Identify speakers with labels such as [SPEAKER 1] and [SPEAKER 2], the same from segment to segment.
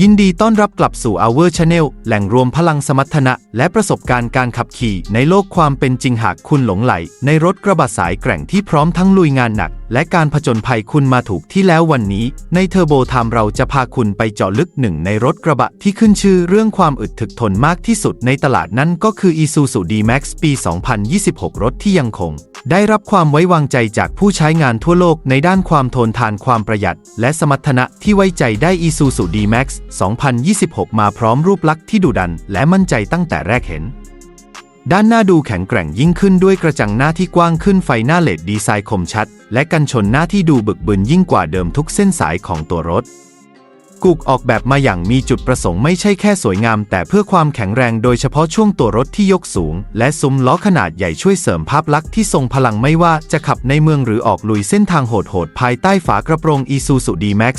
[SPEAKER 1] ยินดีต้อนรับกลับสู่ Our Channel แหล่งรวมพลังสมรรถนะ และประสบการณ์การขับขี่ในโลกความเป็นจริงหากคุณหลงไหล ในรถกระบะสายแกร่งที่พร้อมทั้งลุยงานหนัก และการผจญภัยคุณมาถูกที่แล้ววันนี้ ในเทอร์โบไทม์เราจะพาคุณไปเจาะลึกหนึ่งในรถกระบะที่ขึ้นชื่อเรื่องความอึดถึกทนมากที่สุดในตลาดนั่นก็คือ Isuzu D-Max ปี 2026 รถที่ยังคง ได้รับความไว้วางใจจากผู้ใช้งานทั่วโลกในด้านความทนทานความประหยัด และสมรรถนะที่ไว้ใจได้ Isuzu D-Max 2026 มาพร้อมรูปลักษณ์ที่ดุดันและมั่นใจตั้งแต่แรกเห็น ด้านหน้าดูแข็งแกร่งยิ่งขึ้นด้วยกระจังหน้าที่กว้างขึ้นไฟหน้าเลดดีไซน์คมชัด และกันชนหน้าที่ดูบึกบึนยิ่งกว่าเดิมทุกเส้นสายของตัวรถ กุกออกแบบมาอย่างมีจุดประสงค์ไม่ใช่แค่สวยงาม แต่เพื่อความแข็งแรงโดยเฉพาะช่วงตัวรถที่ยกสูง และซุ้มล้อขนาดใหญ่ช่วยเสริมภาพลักษณ์ที่ทรงพลังไม่ว่าจะขับในเมืองหรือออกลุยเส้นทางโหดๆ ภายใต้ฝากระโปรง Isuzu D-Max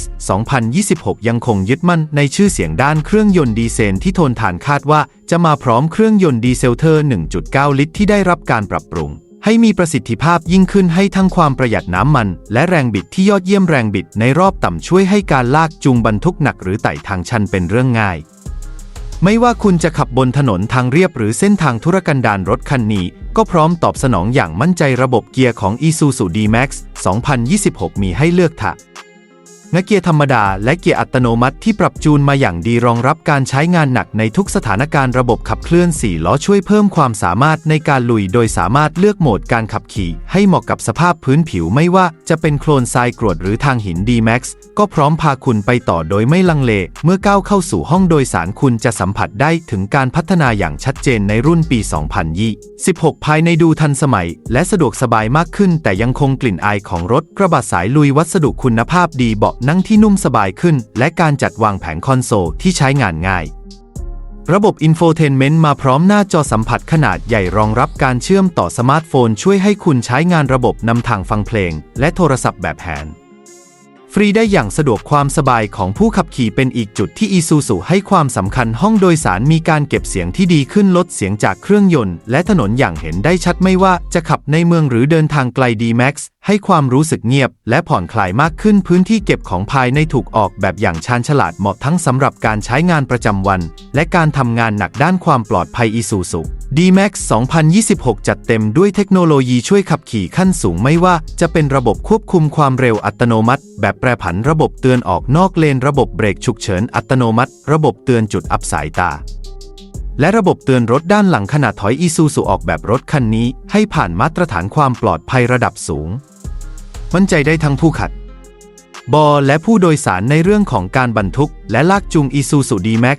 [SPEAKER 1] 2026 ยังคงยึดมั่นในชื่อเสียงด้านเครื่องยนต์ดีเซลที่ทนทานคาดว่า จะมาพร้อมเครื่องยนต์ดีเซลเทอร์ 1.9 ลิตรที่ได้รับการปรับปรุง ให้มีประสิทธิภาพยิ่งขึ้นให้ทั้งความประหยัดน้ำมัน และแรงบิดที่ยอดเยี่ยมแรงบิดในรอบต่ำช่วยให้การลากจูงบรรทุกหนักหรือไต่ทางชันเป็นเรื่องง่าย ไม่ว่าคุณจะขับบนถนนทางเรียบหรือเส้นทางธุรกันดารรถคันนี้ ก็พร้อมตอบสนองอย่างมั่นใจระบบเกียร์ของ Isuzu D-Max 2026 มีให้เลือกทะ งเกียร์ธรรมดาและเกียร์อัตโนมัติที่ปรับจูนมาอย่างดีรองรับการใช้งานหนักในทุกสถานการณ์ระบบขับเคลื่อน 4 ล้อช่วยเพิ่มความสามารถในการลุย โดยสามารถเลือกโหมดการขับขี่ ให้เหมาะกับสภาพพื้นผิวไม่ว่าจะเป็นโคลนทรายกรวดหรือทางหิน D-Max ก็พร้อมพาคุณไปต่อโดยไม่ลังเล เมื่อก้าวเข้าสู่ห้องโดยสารคุณจะสัมผัสได้ถึงการพัฒนาอย่างชัดเจนในรุ่นปี 2026 ภายในดูทันสมัย และสะดวกสบายมากขึ้น แต่ยังคงกลิ่นอายของรถกระบะสายลุยวัสดุคุณภาพดีเบาะนั่งที่นุ่มสบายขึ้น และการจัดวางแผงคอนโซลที่ใช้งานง่าย ระบบอินโฟเทนเมนต์มาพร้อมหน้าจอสัมผัสขนาดใหญ่รองรับการเชื่อมต่อสมาร์ทโฟน ช่วยให้คุณใช้งานระบบนำทางฟังเพลง และโทรศัพท์แบบแฮนด์ ฟรีได้อย่างสะดวกความสบายของผู้ขับขี่เป็นอีกจุดที่ Isuzu ให้ความสำคัญห้องโดยสารมีการเก็บเสียงที่ดีขึ้นลดเสียงจากเครื่องยนต์ และถนนอย่างเห็นได้ชัดไม่ว่าจะขับในเมืองหรือเดินทางไกล D-Max ให้ความรู้สึกเงียบ และผ่อนคลายมากขึ้นพื้นที่เก็บของภายในถูกออกแบบอย่างชาญฉลาดเหมาะทั้งสำหรับการใช้งานประจำวัน และการทำงานหนักด้านความปลอดภัย Isuzu D-Max 2026 จัดเต็มด้วยเทคโนโลยีช่วยขับขี่ขั้นสูงไม่ว่าจะเป็นระบบควบคุมความเร็วอัตโนมัติ แบบแปรผันระบบเตือนออกนอกเลน ระบบเบรกฉุกเฉินอัตโนมัติ ระบบเตือนจุดอับสายตา และระบบเตือนรถด้านหลังขณะถอยอีซูซูออกแบบรถคันนี้ ให้ผ่านมาตรฐานความปลอดภัยระดับสูง มั่นใจได้ทั้งผู้ขัด บอและผู้โดยสารในเรื่องของการบรรทุก และลากจูง Isuzu D-Max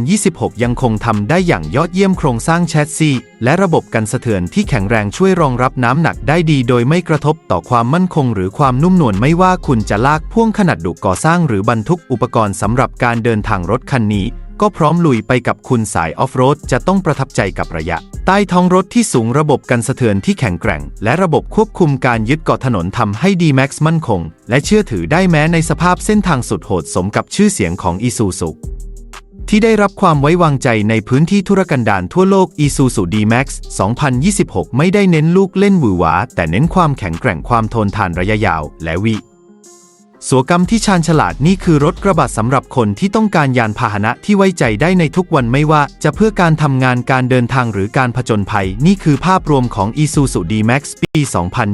[SPEAKER 1] 2026 ยังคงทำได้อย่างยอดเยี่ยมโครงสร้างแชสซีและระบบกันสะเทือนที่แข็งแรงช่วยรองรับน้ำหนักได้ดี โดยไม่กระทบต่อความมั่นคง หรือความนุ่มนวลไม่ว่าคุณจะลากพ่วงขนาดดุก่อสร้าง หรือบรรทุกอุปกรณ์สำหรับการเดินทางรถคันนี้ ก็พร้อมลุยไปกับคุณสายออฟโรดจะต้องประทับใจกับระยะ ใต้ท้องรถที่สูงระบบกันสะเทือนที่แข็งแกร่ง และระบบควบคุมการยึดเกาะถนนทำให้ D-Max มั่นคง และเชื่อถือได้แม้ในสภาพเส้นทางสุดโหดสมกับชื่อเสียงของ Isuzu ที่ได้รับความไว้วางใจในพื้นที่ธุรกันดารทั่วโลก Isuzu D-Max 2026 ไม่ได้เน้นลูกเล่นหวือหวาแต่เน้นความแข็งแกร่งความทนทานระยะยาว และวิ ศวกรรมที่ชาญฉลาดนี่คือรถกระบะสำหรับคนที่ต้องการยานพาหนะที่ไว้ใจได้ในทุกวันไม่ว่าจะเพื่อการทำงานการเดินทางหรือการผจญภัย นี่คือภาพรวมของ Isuzu D-Max ปี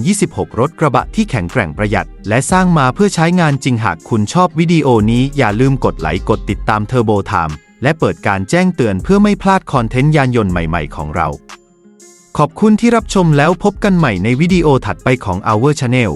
[SPEAKER 1] 2026 รถกระบะที่แข็งแกร่งประหยัด และสร้างมาเพื่อใช้งานจริงหากคุณชอบวิดีโอนี้อย่าลืมกดไลค์กดติดตาม Turbo Time และเปิดการแจ้งเตือนเพื่อไม่พลาดคอนเทนต์ยานยนต์ใหม่ๆ ของเรา ขอบคุณที่รับชมแล้วพบกันใหม่ในวิดีโอถัดไปของ Our Channel